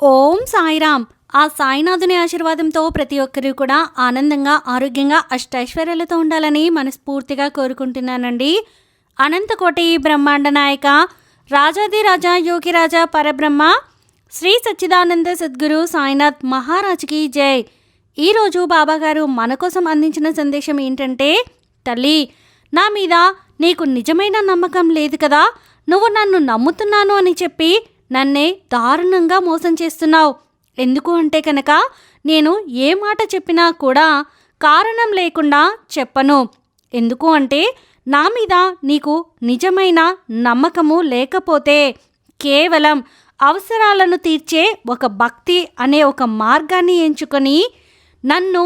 ఓం సాయిరామ్ ఆ సాయినాథుని ఆశీర్వాదంతో ప్రతి ఒక్కరూ కూడా ఆనందంగా ఆరోగ్యంగా అష్టైశ్వర్యాలతో ఉండాలని మనస్ఫూర్తిగా కోరుకుంటున్నానండి. అనంతకోటి బ్రహ్మాండ నాయక రాజాది రాజా యోగిరాజా పరబ్రహ్మ శ్రీ సచ్చిదానంద సద్గురు సాయినాథ్ మహారాజ్కి జై. ఈరోజు బాబాగారు మన కోసం అందించిన సందేశం ఏంటంటే తల్లి నా మీద నీకు నిజమైన నమ్మకం లేదు కదా నువ్వు నన్ను నమ్ముతున్నాను అని చెప్పి నన్నే దారుణంగా మోసం చేస్తున్నావు. ఎందుకు అంటే కనుక నేను ఏ మాట చెప్పినా కూడా కారణం లేకుండా చెప్పను. ఎందుకు అంటే నా మీద నీకు నిజమైన నమ్మకము లేకపోతే కేవలం అవసరాలను తీర్చే ఒక భక్తి అనే ఒక మార్గాన్ని ఎంచుకొని నన్ను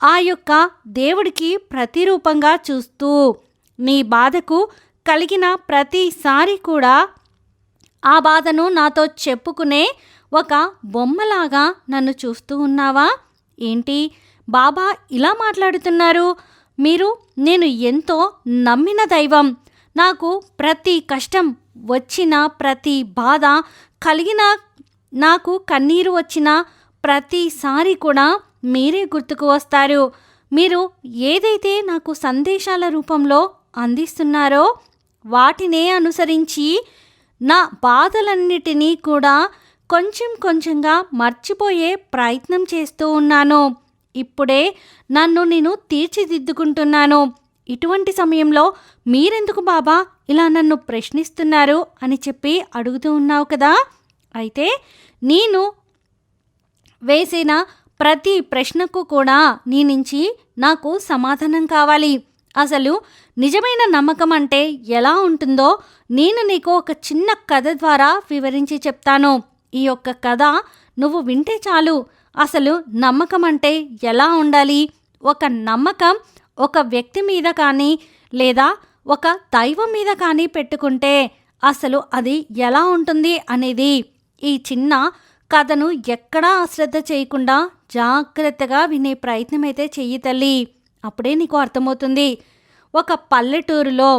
ఆ యొక్క దేవుడికి ప్రతిరూపంగా చూస్తూ నీ బాధకు కలిగిన ప్రతిసారి కూడా ఆ బాధను నాతో చెప్పుకునే ఒక బొమ్మలాగా నన్ను చూస్తూ ఉన్నావా? ఏంటి? బాబా ఇలా మాట్లాడుతున్నారు. మీరు నేను ఎంతో నమ్మిన దైవం. నాకు ప్రతి కష్టం వచ్చిన ప్రతి బాధ కలిగిన నాకు కన్నీరు వచ్చిన ప్రతిసారి కూడా మీరే గుర్తుకు వస్తారు. మీరు ఏదైతే నాకు సందేశాల రూపంలో అందిస్తున్నారో వాటినే అనుసరించి నా బాధలన్నిటినీ కూడా కొంచెం కొంచెంగా మర్చిపోయే ప్రయత్నం చేస్తూ ఉన్నాను. ఇప్పుడే నన్ను నేను తీర్చిదిద్దుకుంటున్నాను. ఇటువంటి సమయంలో మీరెందుకు బాబా ఇలా నన్ను ప్రశ్నిస్తున్నారు అని చెప్పి అడుగుతూ ఉన్నావు కదా? అయితే నేను వేసిన ప్రతి ప్రశ్నకు కూడా నీ నుంచి నాకు సమాధానం కావాలి. అసలు నిజమైన నమ్మకం అంటే ఎలా ఉంటుందో నేను నీకు ఒక చిన్న కథ ద్వారా వివరించి చెప్తాను. ఈ యొక్క కథ నువ్వు వింటే చాలు. అసలు నమ్మకం అంటే ఎలా ఉండాలి? ఒక నమ్మకం ఒక వ్యక్తి మీద కానీ లేదా ఒక దైవం మీద కానీ పెట్టుకుంటే అసలు అది ఎలా ఉంటుంది అనేది ఈ చిన్న కథను ఎక్కడా అశ్రద్ధ చేయకుండా జాగ్రత్తగా వినే ప్రయత్నం అయితే చెయ్యి తల్లి. అప్పుడే నీకు అర్థమవుతుంది. ఒక పల్లెటూరులో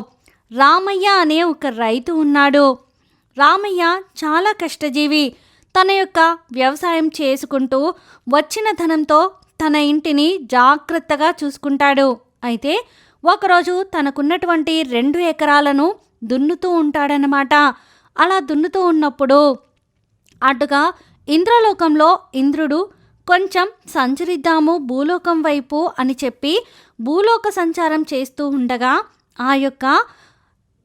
రామయ్య అనే ఒక రైతు ఉన్నాడు. రామయ్య చాలా కష్టజీవి. తన యొక్క వ్యవసాయం చేసుకుంటూ వచ్చిన ధనంతో తన ఇంటిని జాగ్రత్తగా చూసుకుంటాడు. అయితే ఒకరోజు తనకున్నటువంటి రెండు ఎకరాలను దున్నుతూ ఉంటాడనమాట అలా దున్నుతూ ఉన్నప్పుడు అటుగా ఇంద్రలోకంలో ఇంద్రుడు కొంచెం సంచరిద్దాము భూలోకం వైపు అని చెప్పి భూలోక సంచారం చేస్తూ ఉండగా ఆ యొక్క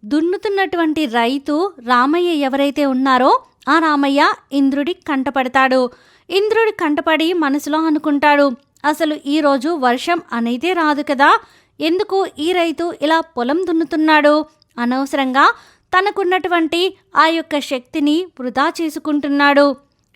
దున్నుతున్నటువంటి రైతు రామయ్య ఎవరైతే ఉన్నారో ఆ రామయ్య ఇంద్రుడి కంటపడతాడు. ఇంద్రుడి కంటపడి మనసులో అనుకుంటాడు అసలు ఈరోజు వర్షం అనేది రాదు కదా ఎందుకు ఈ రైతు ఇలా పొలం దున్నుతున్నాడు? అనవసరంగా తనకున్నటువంటి ఆ యొక్క శక్తిని వృధా చేసుకుంటున్నాడు.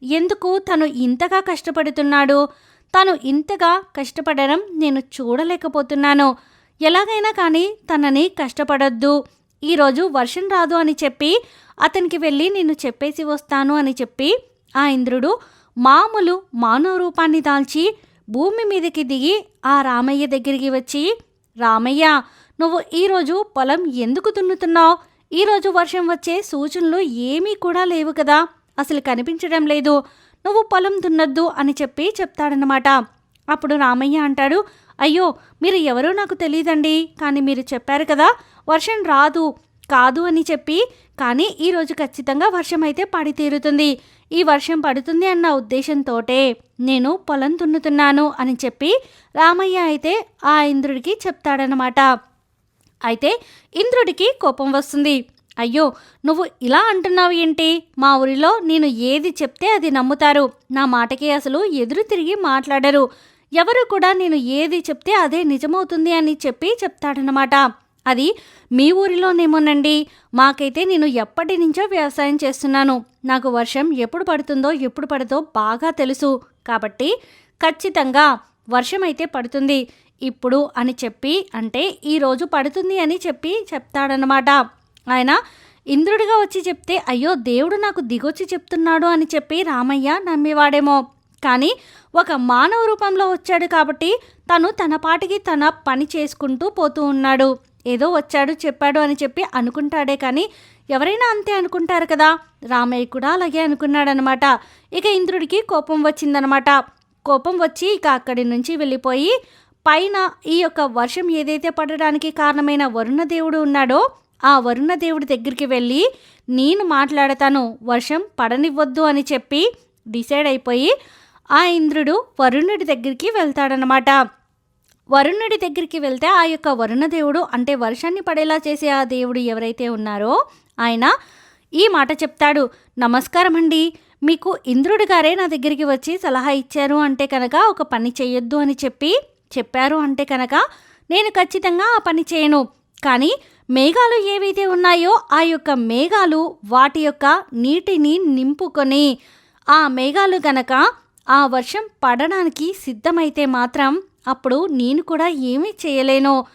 ఎందుకు తను ఇంతగా కష్టపడుతున్నాడు? తను ఇంతగా కష్టపడడం నేను చూడలేకపోతున్నాను. ఎలాగైనా కానీ తనని కష్టపడొద్దు. ఈరోజు వర్షం రాదు అని చెప్పి అతనికి వెళ్ళి నేను చెప్పేసి వస్తాను అని చెప్పి ఆ ఇంద్రుడు మామూలు మానవ రూపాన్ని దాల్చి భూమి మీదకి దిగి ఆ రామయ్య దగ్గరికి వచ్చి రామయ్య నువ్వు ఈరోజు పొలం ఎందుకు దున్నుతున్నావు? ఈరోజు వర్షం వచ్చే సూచనలు ఏమీ కూడా లేవు కదా. అసలు కనిపించడం లేదు. నువ్వు పొలం దున్నద్దు అని చెప్పి చెప్తాడనమాట అప్పుడు రామయ్య అంటాడు అయ్యో మీరు ఎవరో నాకు తెలియదండి కానీ మీరు చెప్పారు కదా వర్షం రాదు కాదు అని చెప్పి. కానీ ఈరోజు ఖచ్చితంగా వర్షం అయితే పడి తీరుతుంది. ఈ వర్షం పడుతుంది అన్న ఉద్దేశంతోటే నేను పొలం దున్నుతున్నాను అని చెప్పి రామయ్య అయితే ఆ ఇంద్రుడికి చెప్తాడనమాట అయితే ఇంద్రుడికి కోపం వస్తుంది. అయ్యో నువ్వు ఇలా అంటున్నావు ఏంటి? మా ఊరిలో నేను ఏది చెప్తే అది నమ్ముతారు. నా మాటకి అసలు ఎదురు తిరిగి మాట్లాడరు. ఎవరు కూడా నేను ఏది చెప్తే అదే నిజమవుతుంది అని చెప్పి చెప్తాడనమాట అది మీ ఊరిలోనేమోనండి. మాకైతే నేను ఎప్పటి నుంచో వ్యవసాయం చేస్తున్నాను. నాకు వర్షం ఎప్పుడు పడుతుందో ఎప్పుడు పడదో బాగా తెలుసు. కాబట్టి ఖచ్చితంగా వర్షం అయితే పడుతుంది. ఇప్పుడు అని చెప్పి అంటే ఈరోజు పడుతుంది అని చెప్పి చెప్తాడనమాట ఆయన ఇంద్రుడిగా వచ్చి చెప్తే అయ్యో దేవుడు నాకు దిగొచ్చి చెప్తున్నాడు అని చెప్పి రామయ్య నమ్మేవాడేమో. కానీ ఒక మానవ రూపంలో వచ్చాడు కాబట్టి తను తన పాటికి తన పని చేసుకుంటూ పోతూ ఉన్నాడు. ఏదో వచ్చాడు చెప్పాడు అని చెప్పి అనుకుంటాడే కానీ ఎవరైనా అంతే అనుకుంటారు కదా. రామయ్య కూడా అలాగే అనుకున్నాడనమాట. ఇక ఇంద్రుడికి కోపం వచ్చిందనమాట. కోపం వచ్చి ఇక అక్కడి నుంచి వెళ్ళిపోయి పైన ఈ యొక్క వర్షం ఏదైతే పడడానికి కారణమైన వరుణ దేవుడు ఉన్నాడో ఆ వరుణ దేవుడి దగ్గరికి వెళ్ళి నేను మాట్లాడతాను వర్షం పడనివ్వద్దు అని చెప్పి డిసైడ్ అయిపోయి ఆ ఇంద్రుడు వరుణుడి దగ్గరికి వెళ్తాడనమాట వరుణుడి దగ్గరికి వెళ్తే ఆ యొక్క వరుణదేవుడు అంటే వర్షాన్ని పడేలా చేసే ఆ దేవుడు ఎవరైతే ఉన్నారో ఆయన ఈ మాట చెప్తాడు. నమస్కారం అండి. మీకు ఇంద్రుడి గారే నా దగ్గరికి వచ్చి సలహా ఇచ్చారు అంటే కనుక ఒక పని చేయొద్దు అని చెప్పి చెప్పారు అంటే కనుక నేను ఖచ్చితంగా ఆ పని చేయను. కానీ మేఘాలు ఏవైతే ఉన్నాయో ఆ యొక్క మేఘాలు వాటి యొక్క నీటిని నింపుకొని ఆ మేఘాలు గనక ఆ వర్షం పడడానికి సిద్ధమైతే మాత్రం అప్పుడు నేను కూడా ఏమీ చేయలేను.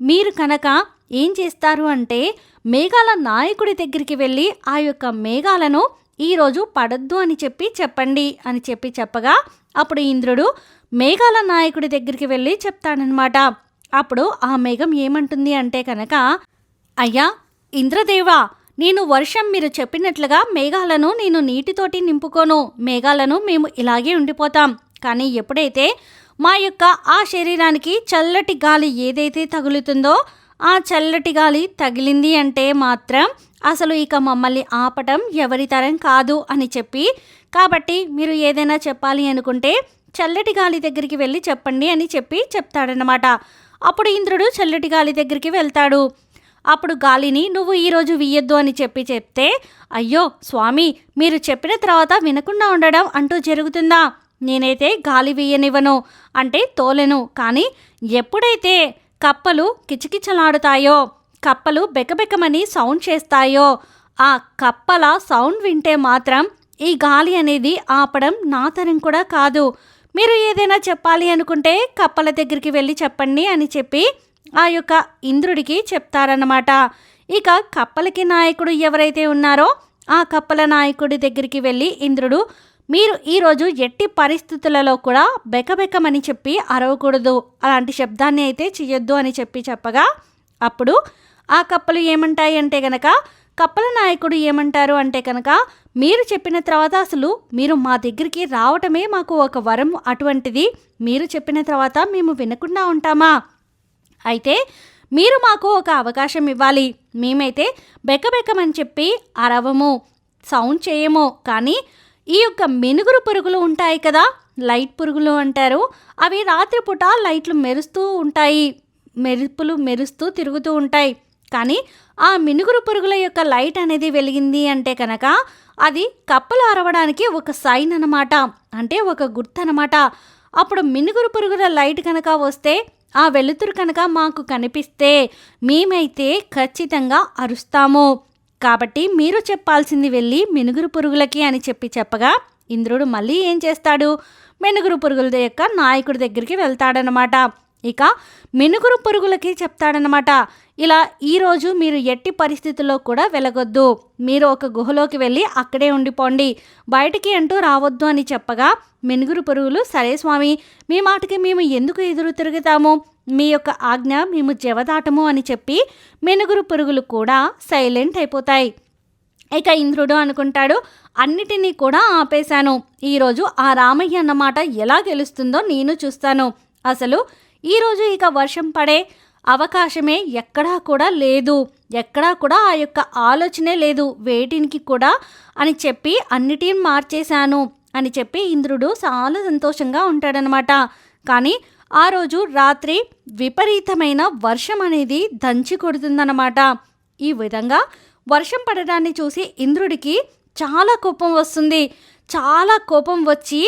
మీరు కనుక ఏం చేస్తారు అంటే మేఘాల నాయకుడి దగ్గరికి వెళ్ళి ఆ యొక్క మేఘాలను ఈరోజు పడద్దు అని చెప్పి చెప్పండి అని చెప్పి చెప్పగా అప్పుడు ఇంద్రుడు మేఘాల నాయకుడి దగ్గరికి వెళ్ళి చెప్తాడనమాట అప్పుడు ఆ మేఘం ఏమంటుంది అంటే కనుక అయ్యా ఇంద్రదేవా నేను వర్షం మీరు చెప్పినట్లుగా మేఘాలను నేను నీటితోటి నింపుకోను. మేఘాలను మేము ఇలాగే ఉండిపోతాం. కానీ ఎప్పుడైతే మా యొక్క ఆ శరీరానికి చల్లటి గాలి ఏదైతే తగులుతుందో ఆ చల్లటి గాలి తగిలింది అంటే మాత్రం అసలు ఇక మమ్మల్ని ఆపటం ఎవరి తరం కాదు అని చెప్పి కాబట్టి మీరు ఏదైనా చెప్పాలి అనుకుంటే చల్లటి గాలి దగ్గరికి వెళ్ళి చెప్పండి అని చెప్పి చెప్తాడనమాట అప్పుడు ఇంద్రుడు చల్లటి గాలి దగ్గరికి వెళ్తాడు. అప్పుడు గాలిని నువ్వు ఈరోజు వీయొద్దు అని చెప్పి చెప్తే అయ్యో స్వామి మీరు చెప్పిన తర్వాత వినకుండా ఉండడం అంటూ జరుగుతుందా? నేనైతే గాలి వీయనివ్వను అంటే తోలెను. కానీ ఎప్పుడైతే కప్పలు కిచకిచలాడుతాయో కప్పలు బెకబెకమని సౌండ్ చేస్తాయో ఆ కప్పల సౌండ్ వింటే మాత్రం ఈ గాలి అనేది ఆపడం నా తరం కూడా కాదు. మీరు ఏదైనా చెప్పాలి అనుకుంటే కప్పల దగ్గరికి వెళ్ళి చెప్పండి అని చెప్పి ఆ యొక్క ఇంద్రుడికి చెప్తారన్నమాట. ఇక కప్పలకి నాయకుడు ఎవరైతే ఉన్నారో ఆ కప్పల నాయకుడి దగ్గరికి వెళ్ళి ఇంద్రుడు మీరు ఈరోజు ఎట్టి పరిస్థితులలో కూడా బెకబెకమని చెప్పి అరవకూడదు. అలాంటి శబ్దాన్ని అయితే చెయ్యొద్దు అని చెప్పి చెప్పగా అప్పుడు ఆ కప్పలు ఏమంటాయి అంటే కనుక కప్పల నాయకుడు ఏమంటారు అంటే కనుక మీరు చెప్పిన తర్వాత అసలు మీరు మా దగ్గరికి రావటమే మాకు ఒక వరం అటువంటిది. మీరు చెప్పిన తర్వాత మేము వినకుండా ఉంటామా? అయితే మీరు మాకు ఒక అవకాశం ఇవ్వాలి. మేమైతే బెక్కబెక్కమని చెప్పి అరవము సౌండ్ చేయము. కానీ ఈ యొక్క మెనుగురు పురుగులు ఉంటాయి కదా లైట్ పురుగులు అంటారు. అవి రాత్రిపూట లైట్లు మెరుస్తూ ఉంటాయి మెరుపులు మెరుస్తూ తిరుగుతూ ఉంటాయి. కానీ ఆ మినుగురు పురుగుల యొక్క లైట్ అనేది వెలిగింది అంటే కనుక అది కప్పలు అరవడానికి ఒక సైన్ అనమాట అంటే ఒక గుర్తు అనమాట అప్పుడు మినుగురు పురుగుల లైట్ కనుక వస్తే ఆ వెలుతురు కనుక మాకు కనిపిస్తే మేమైతే ఖచ్చితంగా అరుస్తాము. కాబట్టి మీరు చెప్పాల్సింది వెళ్ళి మినుగురు పురుగులకి అని చెప్పి చెప్పగా ఇంద్రుడు మళ్ళీ ఏం చేస్తాడు? మినుగురు పురుగుల యొక్క నాయకుడి దగ్గరికి వెళ్తాడనమాట ఇక మెనుగురు పురుగులకి చెప్తాడనమాట ఇలా ఈరోజు మీరు ఎట్టి పరిస్థితుల్లో కూడా వెలగొద్దు. మీరు ఒక గుహలోకి వెళ్ళి అక్కడే ఉండిపోండి. బయటికి అంటూ రావద్దు అని చెప్పగా మెనుగురు పురుగులు సరే స్వామి మీ మాటకి మేము ఎందుకు ఎదురు తిరుగుతాము? మీ యొక్క ఆజ్ఞ మేము జవదాటము అని చెప్పి మెనుగురు పురుగులు కూడా సైలెంట్ అయిపోతాయి. ఇక ఇంద్రుడు అనుకుంటాడు అన్నిటినీ కూడా ఆపేశాను. ఈరోజు ఆ రామయ్య అన్నమాట ఎలా గెలుస్తుందో నేను చూస్తాను. అసలు ఈరోజు ఇక వర్షం పడే అవకాశమే ఎక్కడా కూడా లేదు. ఎక్కడా కూడా ఆ యొక్క ఆలోచనే లేదు. వేటినికి కూడా అని చెప్పి అన్నిటిని మార్చేశాను అని చెప్పి ఇంద్రుడు చాలా సంతోషంగా ఉంటాడనమాట కానీ ఆ రోజు రాత్రి విపరీతమైన వర్షం అనేది దంచి కొడుతుందన్నమాట. ఈ విధంగా వర్షం పడడాన్ని చూసి ఇంద్రుడికి చాలా కోపం వస్తుంది. చాలా కోపం వచ్చి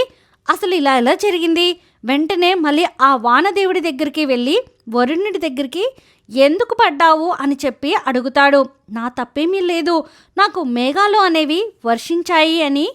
అసలు ఇలా ఎలా జరిగింది? వెంటనే మళ్ళీ ఆ వానదేవుడి దగ్గరికి వెళ్ళి వరుణుడి దగ్గరికి ఎందుకు పడ్డావు? అని చెప్పి అడుగుతాడు. నా తప్పేమీ లేదు. నాకు మేఘాలు అనేవి వర్షించాయి అని.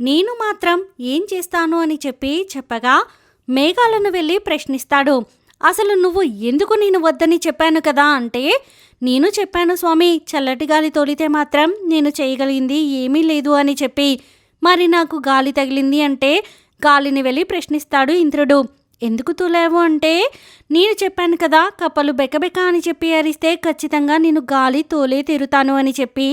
నేను మాత్రం ఏం చేస్తాను? అని చెప్పి చెప్పగా మేఘాలను వెళ్ళి ప్రశ్నిస్తాడు. అసలు నువ్వు ఎందుకు నేను వద్దని చెప్పాను కదా అంటే నేను చెప్పాను స్వామి చల్లటి గాలి తోలితే మాత్రం నేను చేయగలిగింది ఏమీ లేదు అని చెప్పి. మరి నాకు గాలి తగిలింది అంటే గాలిని వెళ్ళి ప్రశ్నిస్తాడు ఇంద్రుడు. ఎందుకు తూలావు అంటే నేను చెప్పాను కదా కప్పలు బెకబెక అని చెప్పి అరిస్తే ఖచ్చితంగా నేను గాలి తోలే తీరుతాను అని చెప్పి.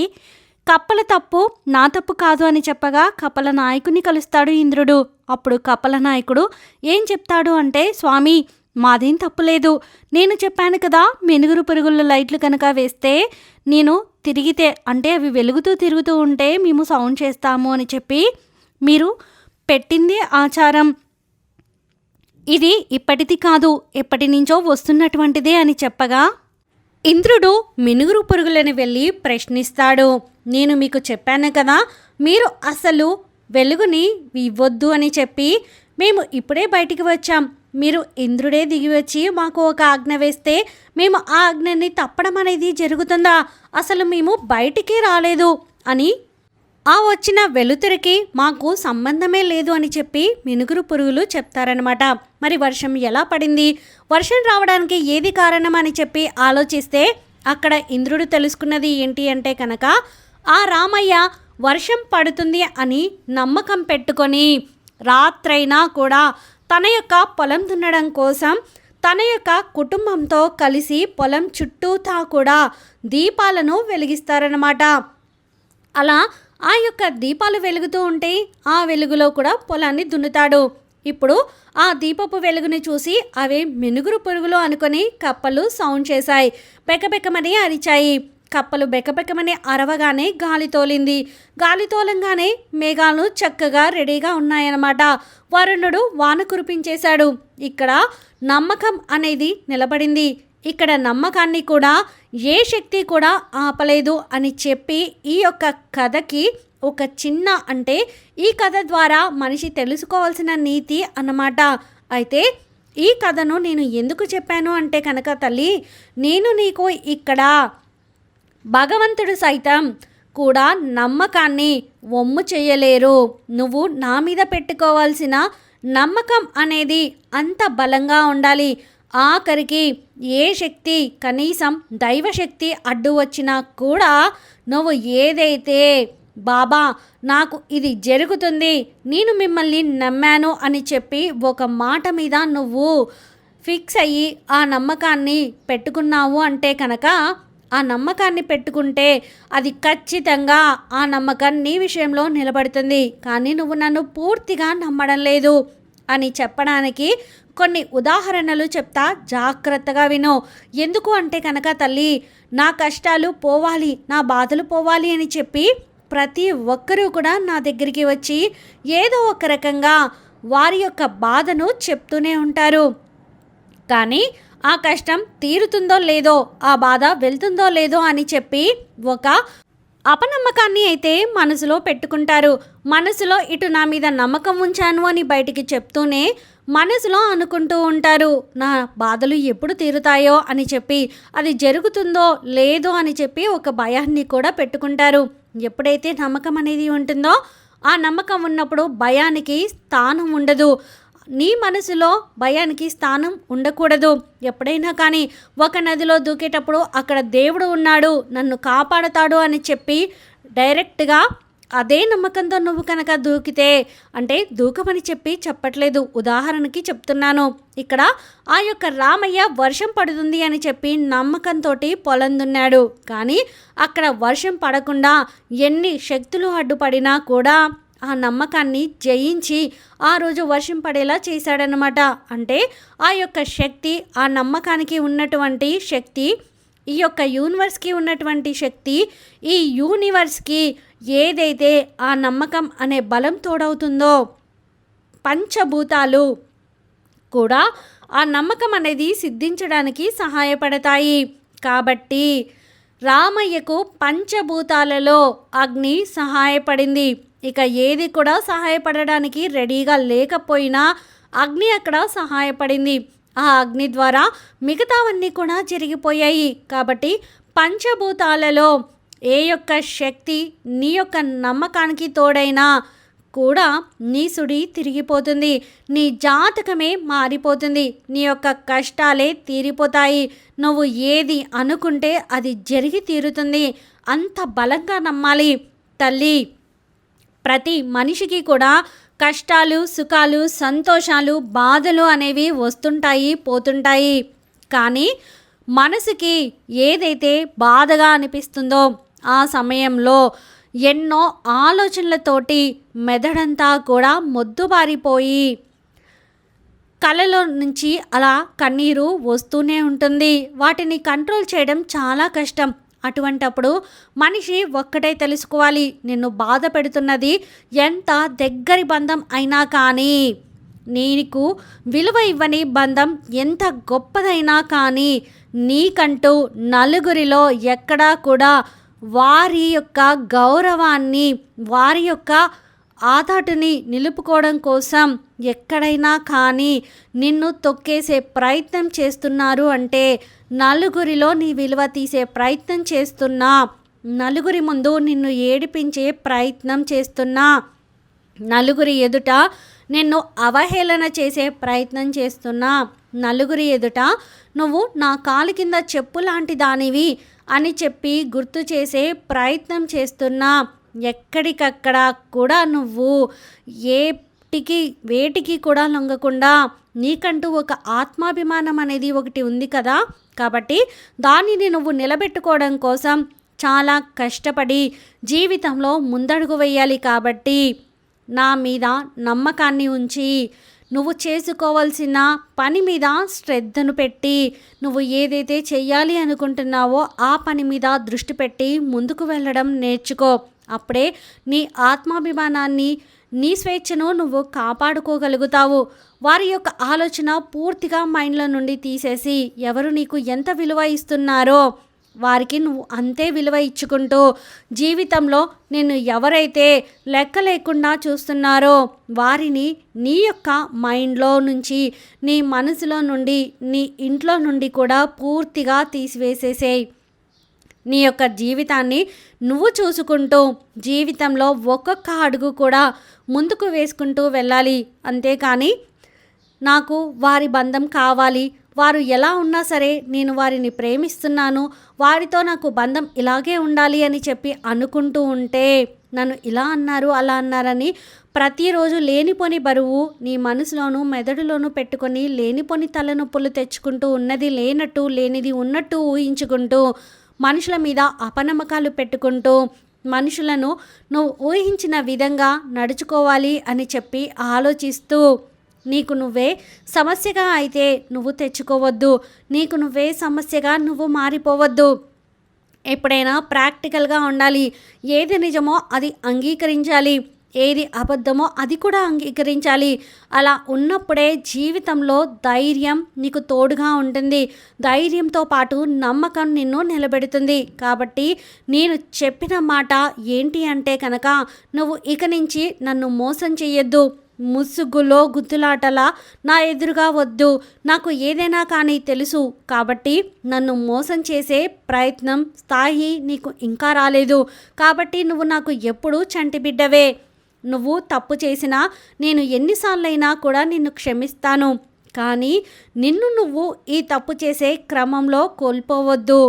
కప్పల తప్పు నా తప్పు కాదు అని చెప్పగా కపల నాయకుని కలుస్తాడు ఇంద్రుడు. అప్పుడు కపల నాయకుడు ఏం చెప్తాడు అంటే స్వామి మాదేం తప్పులేదు నేను చెప్పాను కదా మెనుగురు పురుగుల లైట్లు కనుక వేస్తే నేను తిరిగితే అంటే అవి వెలుగుతూ తిరుగుతూ ఉంటే మేము సౌండ్ చేస్తాము అని చెప్పి మీరు పెట్టింది ఆచారం. ఇది ఇప్పటిది కాదు ఎప్పటి నుంచో వస్తున్నటువంటిదే అని చెప్పగా ఇంద్రుడు మినుగురు పురుగులని వెళ్ళి ప్రశ్నిస్తాడు. నేను మీకు చెప్పాను కదా మీరు అసలు వెలుగుని ఇవ్వద్దు అని చెప్పి మేము ఇప్పుడే బయటికి వచ్చాం. మీరు ఇంద్రుడే దిగి వచ్చి మాకు ఒక ఆజ్ఞ వేస్తే మేము ఆ ఆజ్ఞని తప్పడం అనేది జరుగుతుందా? అసలు మేము బయటికి రాలేదు అని ఆ వచ్చిన వెలుతురికి మాకు సంబంధమే లేదు అని చెప్పి మినుగురు పురుగులు చెప్తారనమాట మరి వర్షం ఎలా పడింది? వర్షం రావడానికి ఏది కారణం అని చెప్పి ఆలోచిస్తే అక్కడ ఇంద్రుడు తెలుసుకున్నది ఏంటి అంటే కనుక ఆ రామయ్య వర్షం పడుతుంది అని నమ్మకం పెట్టుకొని రాత్రైనా కూడా తన యొక్క పొలం దున్నడం కోసం తన యొక్క కుటుంబంతో కలిసి పొలం చుట్టూతా కూడా దీపాలను వెలిగిస్తారనమాట అలా ఆ యొక్క దీపాలు వెలుగుతూ ఉంటే ఆ వెలుగులో కూడా పొలాన్ని దున్నుతాడు. ఇప్పుడు ఆ దీపపు వెలుగుని చూసి అవి మెనుగురు పురుగులు అనుకొని కప్పలు సౌండ్ చేశాయి. బెకబెకమని అరిచాయి. కప్పలు బెకబెకమని అరవగానే గాలి తోలింది. గాలి తోలంగానే మేఘాలు చక్కగా రెడీగా ఉన్నాయన్నమాట. వరుణుడు వాన కురిపించేశాడు. ఇక్కడ నమ్మకం అనేది నిలబడింది. ఇక్కడ నమ్మకాన్ని కూడా ఏ శక్తి కూడా ఆపలేదు అని చెప్పి ఈ యొక్క కథకి ఒక చిన్న అంటే ఈ కథ ద్వారా మనిషి తెలుసుకోవాల్సిన నీతి అన్నమాట. అయితే ఈ కథను నేను ఎందుకు చెప్పాను అంటే కనుక తల్లి నేను నీకు ఇక్కడ భగవంతుడు సైతం కూడా నమ్మకాన్ని ఒమ్ము చేయలేరు. నువ్వు నా మీద పెట్టుకోవాల్సిన నమ్మకం అనేది అంత బలంగా ఉండాలి. ఆఖరికి ఏ శక్తి కనీసం దైవశక్తి అడ్డు వచ్చినా కూడా నువ్వు ఏదైతే బాబా నాకు ఇది జరుగుతుంది నేను మిమ్మల్ని నమ్మాను అని చెప్పి ఒక మాట మీద నువ్వు ఫిక్స్ అయ్యి ఆ నమ్మకాన్ని పెట్టుకున్నావు అంటే కనుక ఆ నమ్మకాన్ని పెట్టుకుంటే అది ఖచ్చితంగా ఆ నమ్మకం నీ విషయంలో నిలబడుతుంది. కానీ నువ్వు నన్ను పూర్తిగా నమ్మడం లేదు అని చెప్పడానికి కొన్ని ఉదాహరణలు చెప్తా జాగ్రత్తగా విను. ఎందుకు అంటే కనుక తల్లి నా కష్టాలు పోవాలి నా బాధలు పోవాలి అని చెప్పి ప్రతి ఒక్కరూ కూడా నా దగ్గరికి వచ్చి ఏదో ఒక రకంగా వారి యొక్క బాధను చెప్తూనే ఉంటారు. కానీ ఆ కష్టం తీరుతుందో లేదో ఆ బాధ వెళ్తుందో లేదో అని చెప్పి ఒక అపనమ్మకాన్ని అయితే మనసులో పెట్టుకుంటారు. మనసులో ఇటు నా మీద నమ్మకం ఉంచాను అని బయటికి చెప్తూనే మనసులో అనుకుంటూ ఉంటారు నా బాధలు ఎప్పుడు తీరుతాయో అని చెప్పి అది జరుగుతుందో లేదో అని చెప్పి ఒక భయాన్ని కూడా పెట్టుకుంటారు. ఎప్పుడైతే నమ్మకం అనేది ఉంటుందో ఆ నమ్మకం ఉన్నప్పుడు భయానికి స్థానం ఉండదు. నీ మనసులో భయానికి స్థానం ఉండకూడదు. ఎప్పుడైనా కానీ ఒక నదిలో దూకేటప్పుడు అక్కడ దేవుడు ఉన్నాడు నన్ను కాపాడతాడు అని చెప్పి డైరెక్ట్గా అదే నమ్మకంతో నువ్వు కనుక దూకితే అంటే దూకమని చెప్పి చెప్పట్లేదు. ఉదాహరణకి చెప్తున్నాను. ఇక్కడ ఆ యొక్క రామయ్య వర్షం పడుతుంది అని చెప్పి నమ్మకంతో పొలం దున్నాడు కానీ అక్కడ వర్షం పడకుండా ఎన్ని శక్తులు అడ్డుపడినా కూడా ఆ నమ్మకాన్ని జయించి ఆ రోజు వర్షం పడేలా చేశాడనమాట అంటే ఆ యొక్క శక్తి ఆ నమ్మకానికి ఉన్నటువంటి శక్తి ఈ యొక్క యూనివర్స్కి ఉన్నటువంటి శక్తి ఈ యూనివర్స్కి ఏదైతే ఆ నమ్మకం అనే బలం తోడవుతుందో పంచభూతాలు కూడా ఆ నమ్మకం అనేది సిద్ధించడానికి సహాయపడతాయి. కాబట్టి రామయ్యకు పంచభూతాలలో అగ్ని సహాయపడింది. ఇక ఏది కూడా సహాయపడడానికి రెడీగా లేకపోయినా అగ్ని అక్కడ సహాయపడింది. ఆ అగ్ని ద్వారా మిగతావన్నీ కూడా జరిగిపోయాయి. కాబట్టి పంచభూతాలలో ఏ యొక్క శక్తి నీ యొక్క నమ్మకానికి తోడైనా కూడా నీ సుడి తిరిగిపోతుంది. నీ జాతకమే మారిపోతుంది. నీ యొక్క కష్టాలే తీరిపోతాయి. నువ్వు ఏది అనుకుంటే అది జరిగి తీరుతుంది. అంత బలంగా నమ్మాలి. తల్లి ప్రతి మనిషికి కూడా కష్టాలు సుఖాలు సంతోషాలు బాధలు అనేవి వస్తుంటాయి పోతుంటాయి. కానీ మనసుకి ఏదైతే బాధగా అనిపిస్తుందో ఆ సమయంలో ఎన్నో ఆలోచనలతోటి మెదడంతా కూడా మొద్దుబారిపోయి కళ్ళలో నుంచి అలా కన్నీరు వస్తూనే ఉంటుంది. వాటిని కంట్రోల్ చేయడం చాలా కష్టం. అటువంటప్పుడు మనిషి ఒక్కటే తెలుసుకోవాలి. నిన్ను బాధ పెడుతున్నది ఎంత దగ్గరి బంధం అయినా కానీ నీకు విలువ ఇవ్వని బంధం ఎంత గొప్పదైనా కానీ నీకంటూ నలుగురిలో ఎక్కడా కూడా వారి యొక్క గౌరవాన్ని వారి యొక్క ఆధాటుని నిలుపుకోవడం కోసం ఎక్కడైనా కానీ నిన్ను తొక్కేసే ప్రయత్నం చేస్తున్నారు అంటే నలుగురిలో నీ విలువ తీసే ప్రయత్నం చేస్తున్నా నలుగురి ముందు నిన్ను ఏడిపించే ప్రయత్నం చేస్తున్నా నలుగురి ఎదుట నిన్ను అవహేళన చేసే ప్రయత్నం చేస్తున్నా నలుగురి ఎదుట నువ్వు నా కాలు కింద చెప్పు లాంటి దానివి అని చెప్పి గుర్తు చేసే ప్రయత్నం చేస్తున్నా ఎక్కడికక్కడ కూడా నువ్వు ఏటికి వేటికి కూడా లొంగకుండా నీకంటూ ఒక ఆత్మాభిమానం అనేది ఒకటి ఉంది కదా. కాబట్టి దానిని నువ్వు నిలబెట్టుకోవడం కోసం చాలా కష్టపడి జీవితంలో ముందడుగు వేయాలి కాబట్టి నా మీద నమ్మకాన్ని ఉంచి నువ్వు చేసుకోవాల్సిన పని మీద శ్రద్ధను పెట్టి నువ్వు ఏదైతే చెయ్యాలి అనుకుంటున్నావో ఆ పని మీద దృష్టి పెట్టి ముందుకు వెళ్ళడం నేర్చుకో. అప్పుడే నీ ఆత్మాభిమానాన్ని నీ స్వేచ్ఛను నువ్వు కాపాడుకోగలుగుతావు. వారి యొక్క ఆలోచన పూర్తిగా మైండ్లో నుండి తీసేసి ఎవరు నీకు ఎంత విలువ ఇస్తున్నారో వారికి నువ్వు అంతే విలువ ఇచ్చుకుంటూ జీవితంలో నిన్ను ఎవరైతే లెక్క లేకుండా చూస్తున్నారో వారిని నీ యొక్క మైండ్లో నుంచి నీ మనసులో నుండి నీ ఇంట్లో నుండి కూడా పూర్తిగా తీసివేసేసేయి. నీ యొక్క జీవితాన్ని నువ్వు చూసుకుంటూ జీవితంలో ఒక్కొక్క అడుగు కూడా ముందుకు వేసుకుంటూ వెళ్ళాలి. అంతేకాని నాకు వారి బంధం కావాలి. వారు ఎలా ఉన్నా సరే నేను వారిని ప్రేమిస్తున్నాను వారితో నాకు బంధం ఇలాగే ఉండాలి అని చెప్పి అనుకుంటూ ఉంటే నన్ను ఇలా అన్నారు అలా అన్నారని ప్రతిరోజు లేనిపోని బరువు నీ మనసులోను మెదడులోను పెట్టుకొని లేనిపోని తలనొప్పులు తెచ్చుకుంటూ ఉన్నది లేనట్టు లేనిది ఉన్నట్టు ఊహించుకుంటూ మనుషుల మీద అపనమ్మకాలు పెట్టుకుంటూ మనుషులను నువ్వు ఊహించిన విధంగా నడుచుకోవాలి అని చెప్పి ఆలోచిస్తూ నీకు నువ్వే సమస్యగా అయితే నువ్వు తెచ్చుకోవద్దు. నీకు నువ్వే సమస్యగా నువ్వు మారిపోవద్దు. ఎప్పుడైనా ప్రాక్టికల్గా ఉండాలి. ఏది నిజమో అది అంగీకరించాలి. ఏది అబద్ధమో అది కూడా అంగీకరించాలి. అలా ఉన్నప్పుడే జీవితంలో ధైర్యం నీకు తోడుగా ఉంటుంది. ధైర్యంతో పాటు నమ్మకం నిన్ను నిలబెడుతుంది. కాబట్టి నేను చెప్పిన మాట ఏంటి అంటే కనుక నువ్వు ఇక నుంచి నన్ను మోసం చేయొద్దు ముసుగులో గుతులాటలా నా ఎదురుగా వద్దు నాకు ఏదైనా కానీ తెలుసు కాబట్టి నన్ను మోసం చేసే ప్రయత్నం స్థాయి నీకు ఇంకా రాలేదు కాబట్టి నువ్వు నాకు ఎప్పుడూ చంటి బిడ్డవే. నువ్వు తప్పు చేసినా నేను ఎన్నిసార్లైనా కూడా నిన్ను క్షమిస్తాను కానీ నిన్ను నువ్వు ఈ తప్పు చేసే క్రమంలో కోల్పోవద్దు.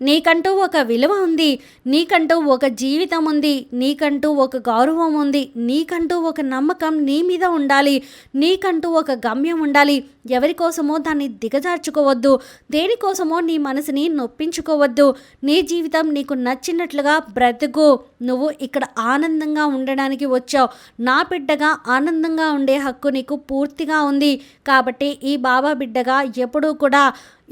నీకంటూ ఒక విలువ ఉంది నీకంటూ ఒక జీవితం ఉంది నీకంటూ ఒక గౌరవం ఉంది నీకంటూ ఒక నమ్మకం నీ మీద ఉండాలి నీకంటూ ఒక గమ్యం ఉండాలి. ఎవరి కోసమో దాన్ని దిగజార్చుకోవద్దు దేనికోసమో నీ మనసుని నొప్పించుకోవద్దు. నీ జీవితం నీకు నచ్చినట్లుగా బ్రతుకు. నువ్వు ఇక్కడ ఆనందంగా ఉండడానికి వచ్చావు. నా బిడ్డగా ఆనందంగా ఉండే హక్కు నీకు పూర్తిగా ఉంది. కాబట్టి ఈ బాబా బిడ్డగా ఎప్పుడూ కూడా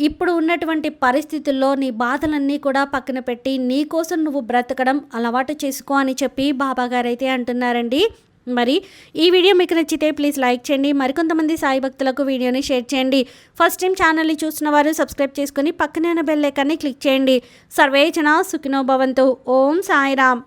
ఇప్పుడు ఉన్నటువంటి పరిస్థితుల్లో నీ బాధలన్నీ కూడా పక్కన పెట్టి నీకోసం నువ్వు బ్రతకడం అలవాటు చేసుకో అని చెప్పి బాబాగారైతే అంటున్నారండి. మరి ఈ వీడియో మీకు నచ్చితే ప్లీజ్ లైక్ చేయండి. మరికొంతమంది సాయి భక్తులకు వీడియోని షేర్ చేయండి. ఫస్ట్ టైం ఛానల్ని చూసిన వారు సబ్స్క్రైబ్ చేసుకుని పక్కనే ఉన్న బెల్ ఐకాన్ని క్లిక్ చేయండి. సర్వేచన సుఖినో భవంతు. ఓం సాయిరామ్.